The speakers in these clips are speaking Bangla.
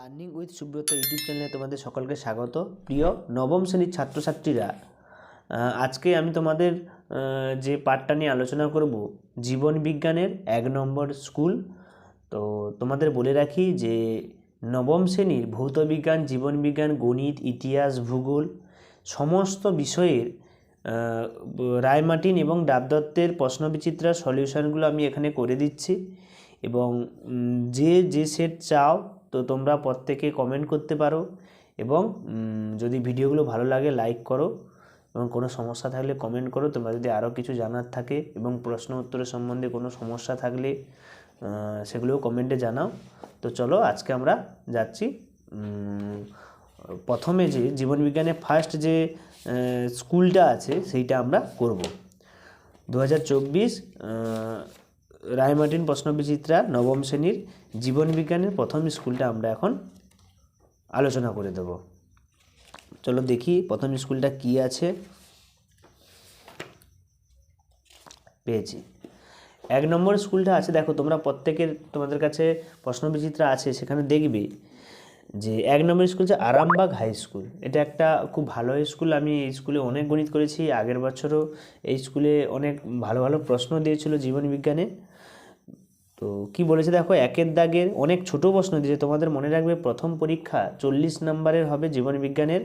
লার্নিং উইথ সুব্রত ইউটিউব চ্যানেলে তোমাদের সকলকে স্বাগত। প্রিয় নবম শ্রেণির ছাত্রছাত্রীরা আজকে আমি তোমাদের যে পাঠটা নিয়ে আলোচনা করব, জীবন বিজ্ঞানের এক নম্বর স্কুল তো তোমাদের বলে রাখি যে নবম শ্রেণির ভৌত বিজ্ঞান, জীবন বিজ্ঞান, গণিত, ইতিহাস, ভূগোল সমস্ত বিষয়ের রায়মার্টিন এবং ডাবদত্তের প্রশ্নবিচিত্রা সলিউশনগুলো আমি এখানে করে দিচ্ছি এবং যে যে সেট চাও তো তোমরা প্রত্যেকে কমেন্ট করতে পারো এবং যদি ভিডিওগুলো ভালো লাগে লাইক করো এবং কোনো সমস্যা থাকলে কমেন্ট করো। তোমরা যদি আরও কিছু জানার থাকে এবং প্রশ্ন উত্তরের সম্বন্ধে কোনো সমস্যা থাকলে সেগুলোও কমেন্টে জানাও। তো চলো আজকে আমরা যাচ্ছি প্রথমে যে জীবনবিজ্ঞানে ফার্স্ট যে স্কুলটা আছে, সেইটা আমরা করব। দু হাজার চব্বিশ রায়মার্টিন প্রশ্নবিচিত্রা নবম শ্রেণির জীবনবিজ্ঞানের প্রথম স্কুলটা আমরা এখন আলোচনা করে দেব। চলো দেখি প্রথম স্কুলটা কি আছে। পেয়েছি। এক নম্বর স্কুলটা আছে, দেখো তোমরা প্রত্যেকের, তোমাদের কাছে প্রশ্নবিচিত্রা আছে, সেখানে দেখবে যে এক নম্বর স্কুল হচ্ছে আরামবাগ হাই স্কুল। এটা একটা খুব ভালো স্কুল, আমি এই স্কুলে অনেক গণিত করেছি, আগের বছরও এই স্কুলে অনেক ভালো ভালো প্রশ্ন দিয়েছিল জীবন বিজ্ঞানে। তো কি বলেছে দেখো, একের দাগের অনেক ছোট প্রশ্ন দিয়েছে। তোমাদের মনে রাখবে, প্রথম পরীক্ষা চল্লিশ নাম্বারের হবে জীবন বিজ্ঞানের।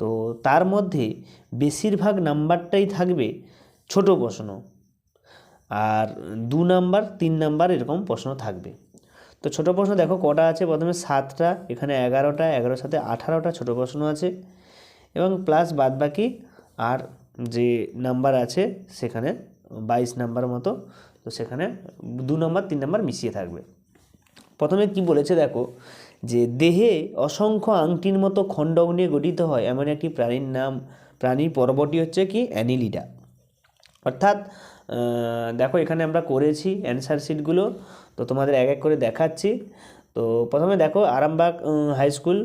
তো তার মধ্যে বেশিরভাগ নাম্বারটাই থাকবে ছোট প্রশ্ন। আর দু নাম্বার, তিন নাম্বার এরকম প্রশ্ন থাকবে। তো ছোট প্রশ্ন দেখো, কটা আছে? প্রথমে সাতটা, এখানে এগারোটা, এগারোর সাথে আঠারোটা ছোট প্রশ্ন আছে। এবং প্লাস বাদবাকি আর যে নাম্বার আছে, সেখানে বাইশ নাম্বার মতো, তো সেখানে দু নম্বর, তিন নম্বর মিশিয়ে থাকবে। প্রথমে কি বলেছে দেখো, যে দেহে অসংখ্য আংটির মতো খণ্ডক নিয়ে গঠিত হয়, এমন একটি প্রাণীর নাম, প্রাণীর পর্বটি হচ্ছে কি? অ্যানিলিডা। অর্থাৎ দেখো এখানে আমরা করেছি অ্যান্সার শিটগুলো, তো তোমাদের এক এক করে দেখাচ্ছি। তো প্রথমে দেখো, আরামবাগ হাই স্কুল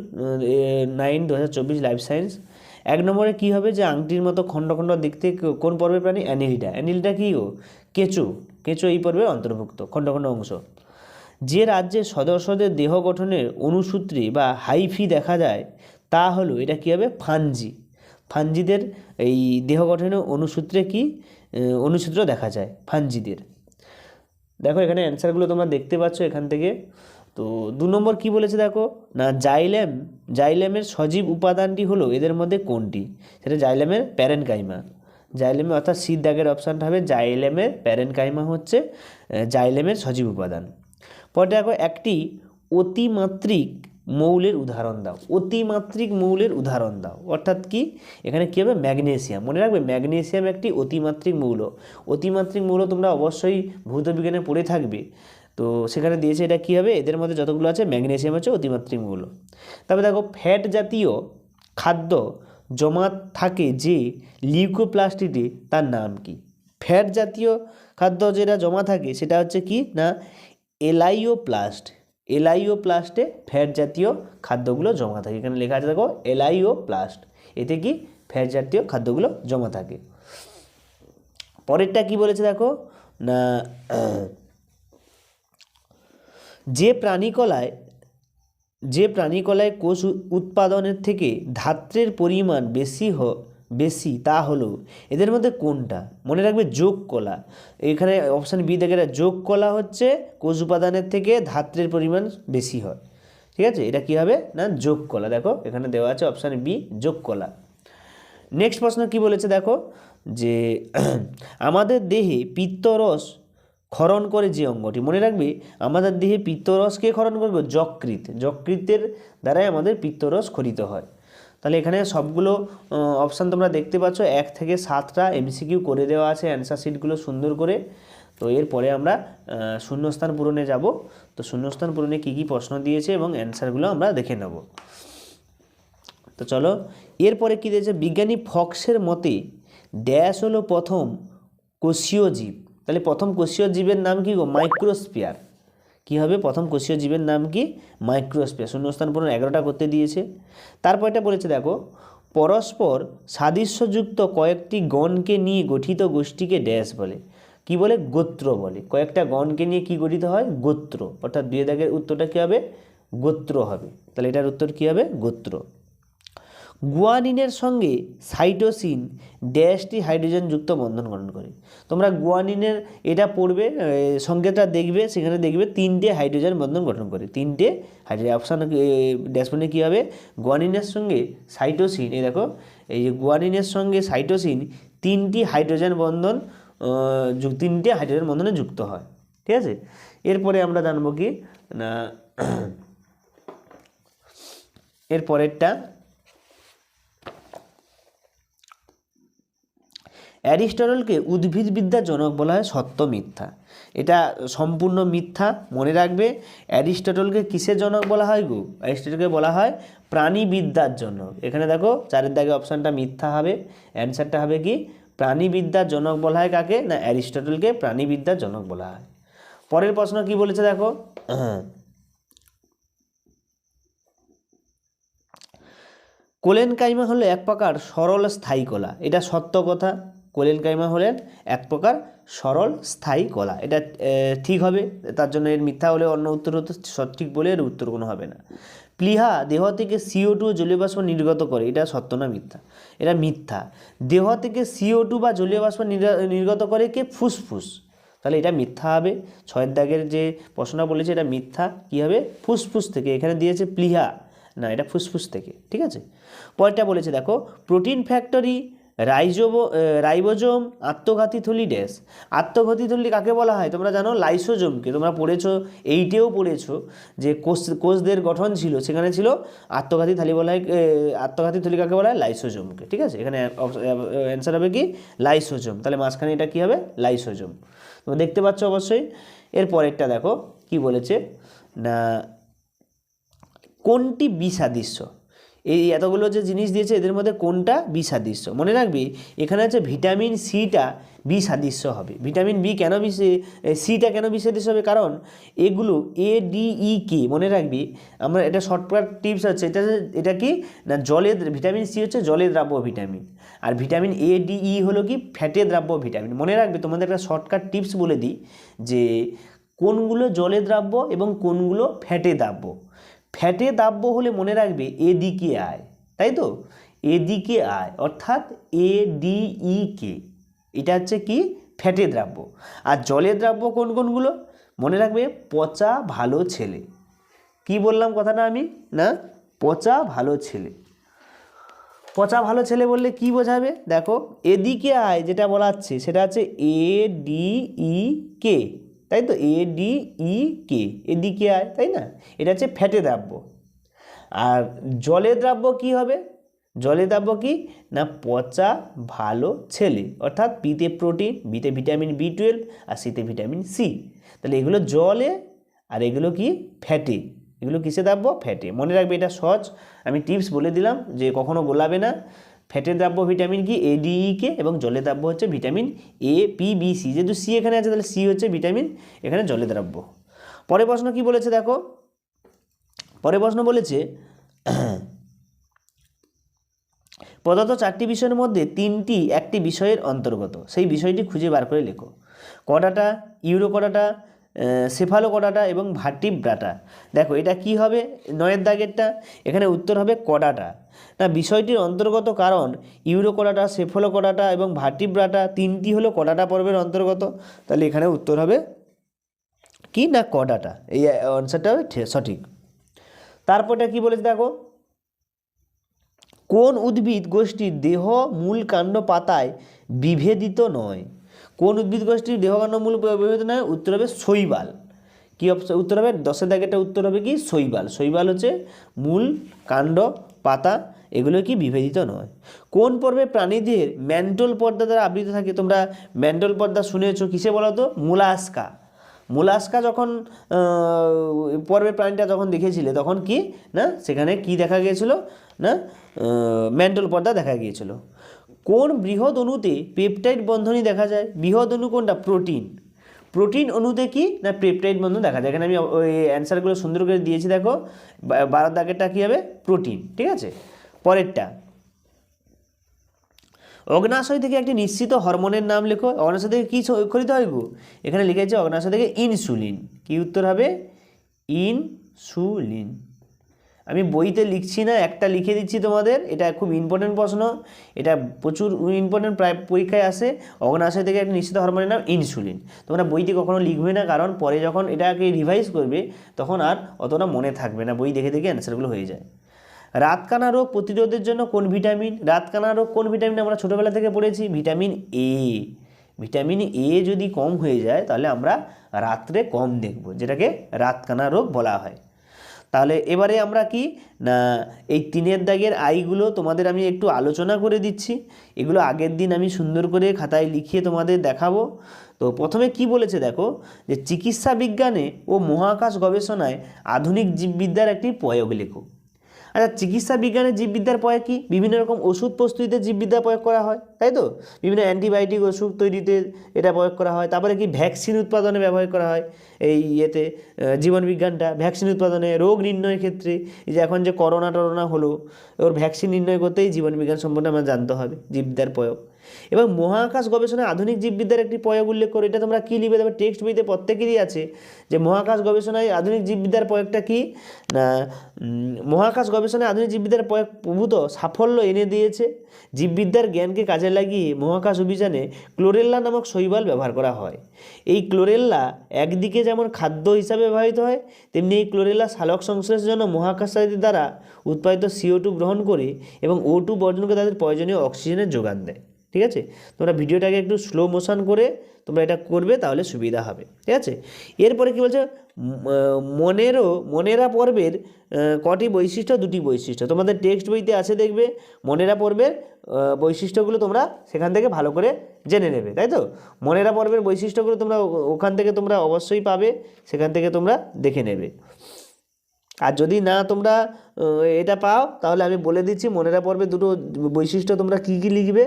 নাইন, দু হাজার চব্বিশ লাইফ সায়েন্স এক নম্বরে কী হবে যে আংটির মতো খণ্ড খণ্ড দেখতে কোন পর্বের প্রাণী? অ্যানিলিডা অ্যানিলিডা কী গো? কেঁচো। কেঁচো এই পর্বের অন্তর্ভুক্ত, খণ্ড খণ্ড অংশ। যে রাজ্যে সদস্যদের দেহ গঠনের অনুসূত্রে বা হাইফি দেখা যায়, তা হলো এটা কী হবে? ফানজি। ফানজিদের এই দেহ গঠনের অনুসূত্রে কি অনুসূত্র দেখা যায়, ফানজিদের। দেখো এখানে অ্যান্সারগুলো তোমরা দেখতে পাচ্ছ এখান থেকে। তো দু নম্বর কি বলেছে দেখো? না, জাইলেম, জাইলেমের সজীব উপাদানটি হলো এদের মধ্যে কোনটি? সেটা জাইলেমের প্যারেনকাইমা। জাইলেমে অর্থাৎ সিদ দাগের অপশানটা হবে জাইলেমের প্যারেনকাইমা হচ্ছে জাইলেমের সজীব উপাদান। পরে দেখো একটি অতিমাত্রিক মৌলের উদাহরণ দাও। অতিমাত্রিক মৌলের উদাহরণ দাও। অর্থাৎ কি? এখানে কী হবে? ম্যাগনেসিয়াম। মনে রাখবে, ম্যাগনেসিয়াম একটি অতিমাত্রিক মৌল। অতিমাত্রিক মৌল তোমরা অবশ্যই ভৌত বিজ্ঞানে পড়ে থাকবে। তো সেখানে দিয়েছে এটা কী হবে? এদের মধ্যে যতগুলো আছে, ম্যাগনেসিয়াম হচ্ছে অতিমাত্রিক মৌল তারপরে দেখো, ফ্যাট জাতীয় খাদ্য জমা থাকে যে লিউকোপ্লাস্টিতে তার নাম কি? ফ্যাট জাতীয় খাদ্য যেটা জমা থাকে, সেটা হচ্ছে কি? না, এলাইওপ্লাস্ট। এলাইওপ্লাস্টে ফ্যাট জাতীয় খাদ্যগুলো জমা থাকে। এখানে লেখা আছে দেখো, এলাইওপ্লাস্ট। এতে কি? ফ্যাট জাতীয় খাদ্যগুলো জমা থাকে। পরেরটা কি বলেছে দেখো? না যে প্রাণীকলায় যে প্রাণীকলায় কোষ উৎপাদনের থেকে ধাত্রের পরিমাণ বেশি হ, বেশি, তা হলো এদের মধ্যে কোনটা? মনে রাখবে যোগ কলা এখানে অপশান বি দেখে যোগ কলা হচ্ছে কোষ উপাদানের থেকে ধাত্রের পরিমাণ বেশি হয়। ঠিক আছে? এটা কী হবে? না যোগ কলা দেখো, এখানে দেওয়া আছে অপশান বি যোগ কলা নেক্সট প্রশ্ন কি বলেছে? দেখো যে আমাদের দেহে পিত্তরস ক্ষরণ করে যে অঙ্গটি। মনে রাখবে, আমাদের দেহে পিত্তরসকে ক্ষরণ করবে যকৃত যকৃতের দ্বারাই আমাদের পিত্তরস খরিত হয়। তাহলে এখানে সবগুলো অপশান তোমরা দেখতে পাচ্ছ। এক থেকে সাতটা এমসিকিউ করে দেওয়া আছে অ্যান্সার শিটগুলো সুন্দর করে। তো এরপরে আমরা শূন্যস্থান পূরণে যাব। তো শূন্যস্থান পূরণে কী কী প্রশ্ন দিয়েছে এবং অ্যান্সারগুলো আমরা দেখে নেব। তো চলো, এরপরে কী দিয়েছে? বিজ্ঞানী ফক্সের মতে, ড্যাশ হলো প্রথম কোষীয় জীব। তাহলে প্রথম কোষীয় জীবের নাম কি গো? মাইক্রোস্পিয়ার কি হবে? প্রথম কোষীয় জীবের নাম কি? মাইক্রোস্পিয়ার শূন্যস্থান পূরণ এগারোটা করতে দিয়েছে। তারপর এটা বলেছে, দেখো, পরস্পর সাদৃশ্যযুক্ত কয়েকটি গণকে নিয়ে গঠিত গোষ্ঠীকে ড্যাশ বলে। কি বলে? গোত্র বলে। কয়েকটা গণকে নিয়ে কি গঠিত হয়? গোত্র। অর্থাৎ দুয়ে দাগের উত্তরটা কী হবে? গোত্র হবে। তাহলে এটার উত্তর কী হবে? গোত্র। গুয়ানিনের সঙ্গে সাইটোসিন ড্যাশটি হাইড্রোজেনযুক্ত বন্ধন গঠন করে। তোমরা গুয়ানিনের এটা পড়বে সংকেতটা দেখবে, সেখানে দেখবে তিনটে হাইড্রোজেন বন্ধন গঠন করে। তিনটে হাইড্রোজেন, অপশান ড্যাশবোর্ডে কী হবে? গুয়ানিনের সঙ্গে সাইটোসিন, এই দেখো, এই যে গুয়ানিনের সঙ্গে সাইটোসিন তিনটি হাইড্রোজেন বন্ধন তিনটে হাইড্রোজেন বন্ধনে যুক্ত হয়। ঠিক আছে? এরপরে আমরা জানব কি, না এর পরেরটা অ্যারিস্টটলকে উদ্ভিদবিদ্যার জনক বলা হয় সত্য মিথ্যা। এটা সম্পূর্ণ মিথ্যা, মনে রাখবে অ্যারিস্টটলকে কিসের জনক বলা হয় গো? অ্যারিস্টটলকে বলা হয় প্রাণীবিদ্যার জনক এখানে দেখো চারের দাগে অপশানটা মিথ্যা হবে, অ্যান্সারটা হবে কি? প্রাণীবিদ্যার জনক বলা হয় কাকে? না, অ্যারিস্টটলকে প্রাণীবিদ্যার জনক বলা হয়। পরের প্রশ্ন কি বলেছে দেখো? কোলেন কাইমা হলো এক প্রকার সরল স্থায়ী কলা। এটা সত্য কথা। কোলেন কাইমা হলেন এক প্রকার সরল, স্থায়ী কলা। এটা ঠিক হবে, তার জন্য এর মিথ্যা হলে অন্য উত্তর হতো সঠিক বলে এর উত্তর কোনো হবে না। প্লিহা, দেহ থেকে সিও টু জলীয় বাষ্প নির্গত করে, এটা সত্য না মিথ্যা? এটা মিথ্যা। দেহ থেকে সিও টু বা জলীয় বাষ্প নির্গত করে কে? ফুসফুস। তাহলে এটা মিথ্যা হবে। ছয়ের দাগের যে প্রশ্নটা বলেছে, এটা মিথ্যা। কী হবে? ফুসফুস থেকে। এখানে দিয়েছে প্লিহা। না, এটা ফুসফুস থেকে। ঠিক আছে? পরেরটা বলেছে, দেখো, প্রোটিন ফ্যাক্টরি রাইজোব রাইবোজোম আত্মঘাতী থলি ড্যাশ আত্মঘাতী থলি কাকে বলা হয়? তোমরা জানো, লাইসোজোমকে। তোমরা পড়েছো, এইটেও পড়েছো যে কোষ, কোষদের গঠন ছিল, সেখানে ছিল আত্মঘাতী থালি বলা হয় আত্মঘাতী থলি কাকে বলা হয়? লাইসোজোমকে। ঠিক আছে? এখানে অ্যান্সার হবে কি? লাইসোজোম। তাহলে মাঝখানে এটা কী হবে? লাইসোজোম। তোমরা দেখতে পাচ্ছ অবশ্যই। এর পরেরটা দেখো, কি বলেছে? না, কোনটি বিষাদৃশ্য? এই এতগুলো যে জিনিস দিয়েছে, এদের মধ্যে কোনটা? বিষাদৃশ্য মনে রাখবি, এখানে আছে ভিটামিন সিটা বিষাদৃশ্য হবে। ভিটামিন বি কেন বিষ সিটা কেন বিষাদৃশ্য হবে? কারণ এগুলো এ ডি ই কে মনে রাখবি, আমরা এটা শর্টকাট টিপস আছে, এটা এটা কি? না, জলের, ভিটামিন সি হচ্ছে জলের দ্রাব্য ভিটামিন। আর ভিটামিন এ ডি ই হলো কি? ফ্যাটে দ্রাব্য ভিটামিন। মনে রাখবে, তোমাদের একটা শর্টকাট টিপস বলে দিই যে, কোনগুলো জলে দ্রাব্য এবং কোনগুলো ফ্যাটে দ্রাব্য। ফ্যাটে দাব্য হলে মনে রাখবে এদিকে আয়, তাই তো? এদিকে আয়, অর্থাৎ এ ডি ই কে, এটা হচ্ছে কি? ফ্যাটে দ্রাব্য। আর জলের দ্রাব্য কোন কোনগুলো? মনে রাখবে পচা ভালো ছেলে। কি বললাম কথাটা আমি? না, পচা ভালো ছেলে। পচা ভালো ছেলে বললে কি বোঝাবে? দেখো, এদিকে আয় যেটা বলাচ্ছে, সেটা হচ্ছে এ ডি ই কে। তাই তো এ ডি ই কে এদিকে আয় তাই না? এটা হচ্ছে ফ্যাটে দ্রাব্য। আর জলে দ্রাব্য কি হবে? জলে দ্রাব্য কি? না, পচা, ভালো, ছেলে। অর্থাৎ পিতে প্রোটিন বিতে ভিটামিন বি টুয়েলভ আর সিতে ভিটামিন সি তাহলে এগুলো জলে আর এগুলো কি? ফ্যাটে। এগুলো কিসে দ্রাব্য? ফ্যাটে। মনে রাখবে এটা সহজ। আমি টিপস বলে দিলাম যে কখনো গোলাবে না। ফ্যাটের দ্রাব্য ভিটামিন কি? এডিইকে এবং জলে দ্রাব্য হচ্ছে vitamin A P B C যেহেতু সি এখানে আছে, তাহলে সি হচ্ছে ভিটামিন, এখানে জলে দ্রাব্য। পরের প্রশ্ন কি বলেছে দেখো? পরের প্রশ্ন বলেছে প্রদত্ত চারটি বিষয়ের মধ্যে তিনটি একটি বিষয়ের অন্তর্গত। সেই বিষয়টি খুঁজে বার করে লেখো। কডাটা ইউরো কডাটা সেফালো কডাটা এবং ভার্টিব্রাটা দেখো, এটা কি হবে? নয়ের দাগেরটা, এখানে উত্তর হবে কডাটা না বিষয়টির অন্তর্গত কারণ ইউরো কডাটা সেফালো কডাটা এবং ভার্টিব্রাটা তিনটি হলো কডাটা পর্বের অন্তর্গত। তাহলে এখানে উত্তর হবে কি না কডাটা এই অ্যান্সারটা হবে সঠিক। তারপরটা কি বলেছে দেখো? কোন উদ্ভিদ গোষ্ঠীর দেহ মূল কাণ্ড পাতায় বিভেদিত নয়? কোন উদ্ভিদ গোষ্ঠীর দেহকাণ্ড মূল বিভেদিত নয়? উত্তর হবে শৈবাল। কি অপশন উত্তর হবে দশের দাগেরটা উত্তর হবে কি? শৈবাল। শৈবাল হচ্ছে মূল, কাণ্ড, পাতা, এগুলো কি বিভেদিত নয়। কোন পর্বে প্রাণীদের ম্যান্টল পর্দা দ্বারা আবৃত থাকে? তোমরা ম্যান্টল পর্দা শুনেছো, কিসে বলো তো? মুলাস্কা। মোলাস্কা যখন পর্বের প্রাণীটা যখন দেখেছিলে, তখন কি? না, সেখানে কি দেখা গিয়েছিল? না ম্যান্টল পর্দা দেখা গিয়েছিল। কোন বৃহৎ অণুতে পেপটাইড বন্ধনী দেখা যায়? বৃহৎ অণু কোনটা? প্রোটিন। প্রোটিন অণুতে কি? না, পেপটাইড বন্ধন দেখা যায়। এখানে আমি ওই অ্যান্সারগুলো সুন্দর করে দিয়েছি, দেখো। বারো দাগেরটা কী হবে? প্রোটিন, ঠিক আছে? পরেরটা। অগ্নাশয় থেকে একটি নিশ্চিত হরমোনের নাম লেখো। অগ্নাশয় থেকে কী খরিত হয় গো? এখানে লিখেছে অগ্নাশয় থেকে ইনসুলিন। কি উত্তর হবে? ইনসুলিন। আমি বইতে লিখছি না, একটা লিখে দিচ্ছি তোমাদের, এটা খুব ইম্পর্টেন্ট প্রশ্ন, এটা প্রচুর ইম্পর্টেন্ট প্রায় পরীক্ষায় আসে, অগ্নাশয় থেকে একটা নিশ্চিত হরমোনের নাম ইনসুলিন তোমরা বইতে কখনো লিখবে না, কারণ পরে যখন এটাকে রিভাইজ করবে, তখন আর অতটা মনে থাকবে না, বই দেখে দেখে অ্যান্সারগুলো হয়ে যায়। রাতকানা রোগ প্রতিরোধের জন্য কোন ভিটামিন রাতকানা রোগ কোন ভিটামিন আমরা ছোটোবেলা থেকে পড়েছি ভিটামিন এ ভিটামিন এ যদি কম হয়ে যায়, তাহলে আমরা রাত্রে কম দেখব, যেটাকে রাতকানা রোগ বলা হয়। তাহলে এবারে আমরা কি, না, এই তিনের দাগের আইগুলো তোমাদের আমি একটু আলোচনা করে দিচ্ছি। এগুলো আগের দিন আমি সুন্দর করে খাতায় লিখিয়ে তোমাদের দেখাবো। তো প্রথমে কি বলেছে দেখো, যে চিকিৎসা বিজ্ঞানে ও মহাকাশ গবেষণায় আধুনিক জীববিদ্যার একটি প্রয়োগ লেখো। আচ্ছা চিকিৎসা বিজ্ঞানের জীববিদ্যার প্রয়োগ কি? বিভিন্ন রকম ওষুধ প্রস্তুতিতে জীববিদ্যা প্রয়োগ করা হয়, তাই তো? বিভিন্ন অ্যান্টিবায়োটিক ওষুধ তৈরিতে এটা প্রয়োগ করা হয়। তারপরে কি ভ্যাকসিন উৎপাদনে ব্যবহার করা হয়, এই ইয়েতে জীবনবিজ্ঞানটা ভ্যাকসিন উৎপাদনে রোগ নির্ণয়ের ক্ষেত্রে, এই যে এখন যে করোনা টরোনা হলো, ওর ভ্যাকসিন নির্ণয় করতেই জীবনবিজ্ঞান সম্পর্কে আমরা জানতে হবে, জীববিদ্যার প্রয়োগ। এবং মহাকাশ গবেষণায় আধুনিক জীববিদ্যার একটি প্রয়োগ উল্লেখ করে, এটা তোমরা কী লিখবে তবে টেক্সট বইতে প্রত্যেকেরই আছে যে মহাকাশ গবেষণায় আধুনিক জীববিদ্যার প্রয়োগটা কি? না মহাকাশ গবেষণায় আধুনিক জীববিদ্যার প্রয়োগ প্রভূত সাফল্য এনে দিয়েছে। জীববিদ্যার জ্ঞানকে কাজে লাগিয়ে মহাকাশ অভিযানে ক্লোরেল্লা নামক শৈবাল ব্যবহার করা হয়। এই ক্লোরেল্লা একদিকে যেমন খাদ্য হিসাবে ব্যবহৃত হয়, তেমনি এই ক্লোরেল্লা সালোক সংশ্লেষ জন্য মহাকাশচারীদের দ্বারা উৎপাদিত সিও টু গ্রহণ করে এবং ও টু বর্জনকে তাদের প্রয়োজনীয় অক্সিজেনের যোগান দেয়। ঠিক আছে? তোমরা ভিডিওটাকে একটু স্লো মোশন করে তোমরা এটা করবে তাহলে সুবিধা হবে, ঠিক আছে? এরপরে কি বলছে? মনেরও, মনেরা পর্বের কটি বৈশিষ্ট্য? দুটি বৈশিষ্ট্য। তোমাদের টেক্সট বইতে আছে দেখবে, মনেরা পর্বের বৈশিষ্ট্যগুলো তোমরা সেখান থেকে ভালো করে জেনে নেবে, তাই তো? মনেরা পর্বের বৈশিষ্ট্যগুলো তোমরা ওখান থেকে তোমরা অবশ্যই পাবে, সেখান থেকে তোমরা দেখে নেবে। আর যদি না তোমরা এটা পাও, তাহলে আমি বলে দিচ্ছি মনেরা পর্বে দুটো বৈশিষ্ট্য তোমরা কী কী লিখবে?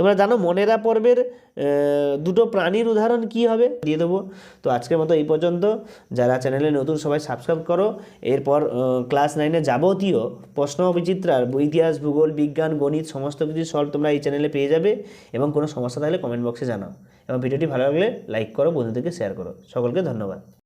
তোমরা জানো মনেরা পর্বের দুটো প্রাণীর উদাহরণ কি হবে? দিয়ে দেবো। তো আজকের মতো এই পর্যন্ত। যারা চ্যানেলে নতুন সবাই সাবস্ক্রাইব করো। এরপর ক্লাস নাইনে যাবতীয় প্রশ্ন বিচিত্রার ইতিহাস, ভূগোল, বিজ্ঞান, গণিত সমস্ত কিছু সলভ তোমরা এই চ্যানেলে পেয়ে যাবে। এবং কোনো সমস্যা থাকলে কমেন্ট বক্সে জানাও। এবং ভিডিওটি ভালো লাগলে লাইক করো, বন্ধুদেরকে শেয়ার করো। সকলকে ধন্যবাদ।